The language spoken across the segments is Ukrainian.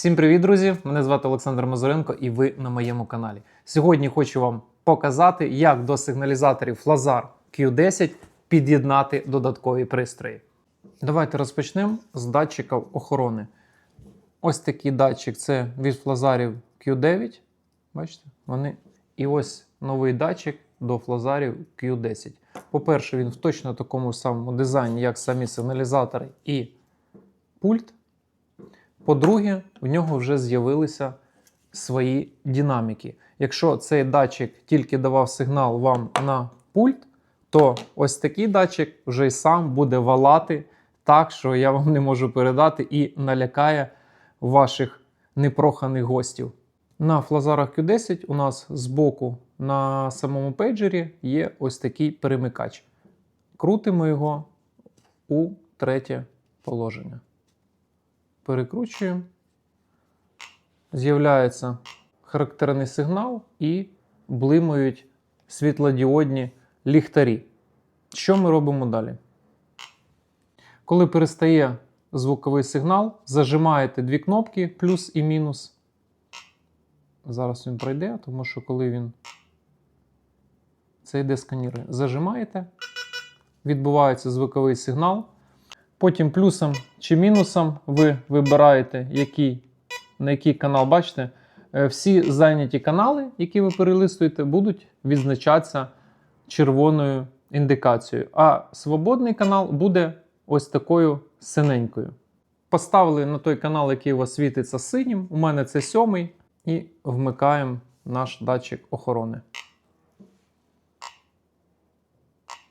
Всім привіт, друзі! Мене звати Олександр Мазуренко і ви на моєму каналі. Сьогодні хочу вам показати, як до сигналізаторів Flazar Q10 під'єднати додаткові пристрої. Давайте розпочнемо з датчиків охорони. Ось такий датчик це від Flazarів Q9. Бачите? Вони. І ось новий датчик до Flazarів Q10. По-перше, він в точно такому самому дизайні, як самі сигналізатори і пульт. По-друге, в нього вже з'явилися свої динаміки. Якщо цей датчик тільки давав сигнал вам на пульт, то ось такий датчик вже й сам буде валати так, що я вам не можу передати, і налякає ваших непроханих гостів. На флазарах Q10 у нас збоку на самому пейджері є ось такий перемикач. Крутимо його у третє положення перекручуємо. З'являється характерний сигнал і блимають світлодіодні ліхтарі. Що ми робимо далі? Коли перестає звуковий сигнал, зажимаєте дві кнопки плюс і мінус. Зараз він пройде, тому що коли він це йде сканірує. Зажимаєте, відбувається звуковий сигнал. Потім плюсом чи мінусом ви вибираєте, який, на який канал бачите. Е, Всі зайняті канали, які ви перелистуєте, будуть відзначатися червоною індикацією. А свободний канал буде ось такою синенькою. Поставили на той канал, який у вас світиться синім. У мене це сьомий. І вмикаємо наш датчик охорони.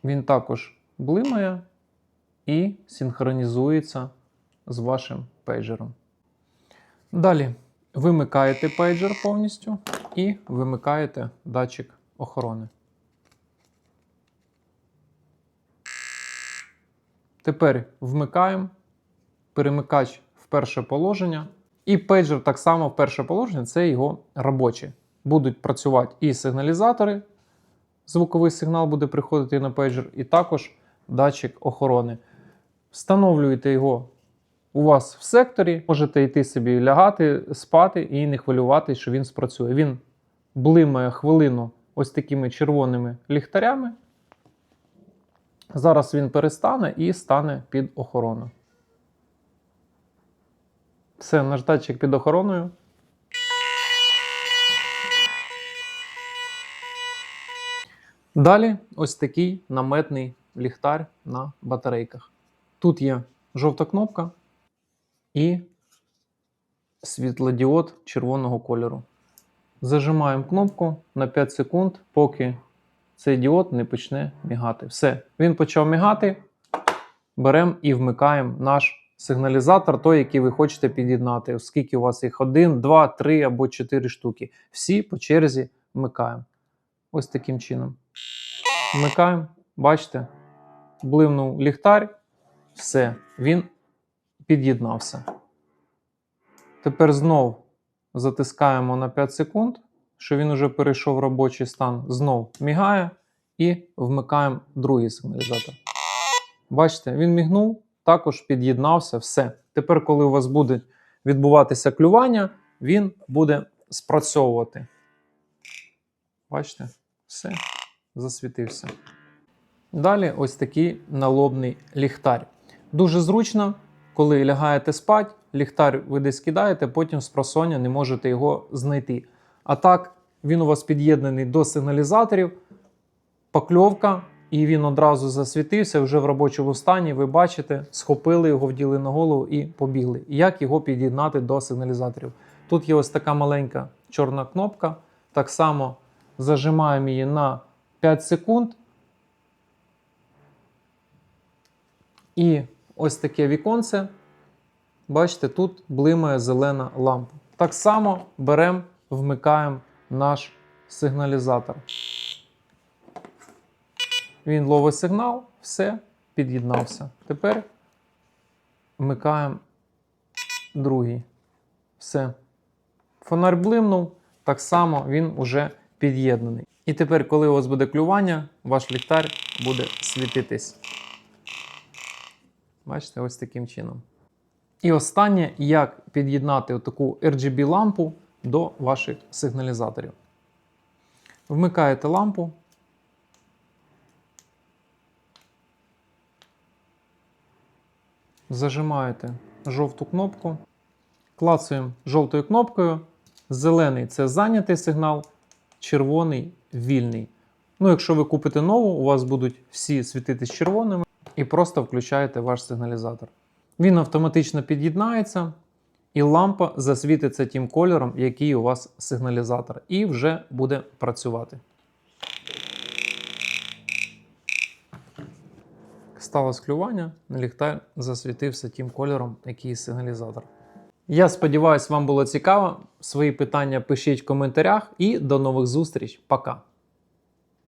Він також блимає і синхронізується з вашим пейджером. Далі вимикаєте пейджер повністю і вимикаєте датчик охорони. Тепер вмикаємо перемикач в перше положення. І пейджер так само в перше положення це його робоче. Будуть працювати і сигналізатори, звуковий сигнал буде приходити на пейджер, і також датчик охорони. Встановлюєте його у вас в секторі, можете йти собі лягати, спати і не хвилювати, що він спрацює. Він блимає хвилину ось такими червоними ліхтарями. Зараз він перестане і стане під охорону. Все, наш датчик під охороною. Далі ось такий наметний ліхтар на батарейках. Тут є жовта кнопка і світлодіод червоного кольору. Зажимаємо кнопку на 5 секунд, поки цей діод не почне мігати. Все, він почав мігати. Беремо і вмикаємо наш сигналізатор, той, який ви хочете під'єднати. Оскільки у вас їх 1, 2, 3 або 4 штуки. Всі по черзі вмикаємо. Ось таким чином. Вмикаємо, бачите, блимнув ліхтар. Все, він під'єднався. Тепер знов затискаємо на 5 секунд, що він вже перейшов в робочий стан. Знов мігає і вмикаємо другий сигналізатор. Бачите, він мігнув, також під'єднався, все. Тепер, коли у вас буде відбуватися клювання, він буде спрацьовувати. Бачите, все, засвітився. Далі ось такий налобний ліхтар. Дуже зручно, коли лягаєте спать, ліхтар ви десь кидаєте, потім з просоння не можете його знайти. А так, він у вас під'єднаний до сигналізаторів, покльовка, і він одразу засвітився вже в робочому стані. Ви бачите, схопили його, вділи на голову і побігли. Як його під'єднати до сигналізаторів? Тут є ось така маленька чорна кнопка. Так само зажимаємо її на 5 секунд. І ось таке віконце. Бачите, тут блимає зелена лампа. Так само беремо, вмикаємо наш сигналізатор. Він ловить сигнал, все, під'єднався. Тепер вмикаємо другий. Все. Фонарь блимнув, так само він уже під'єднаний. І тепер, коли у вас буде клювання, ваш ліхтар буде світитись. Бачите, ось таким чином. І останнє, як під'єднати таку RGB лампу до ваших сигналізаторів. Вмикаєте лампу. Зажимаєте жовту кнопку, клацаємо жовтою кнопкою. Зелений це зайнятий сигнал, червоний вільний. Ну, якщо ви купите нову, у вас будуть всі світитись червоними і просто включаєте ваш сигналізатор. Він автоматично під'єднається, і лампа засвітиться тим кольором, який у вас сигналізатор, і вже буде працювати. Сталося клювання, ліхтар засвітився тим кольором, який сигналізатор. Я сподіваюся, вам було цікаво. Свої питання пишіть в коментарях і до нових зустріч. Пока!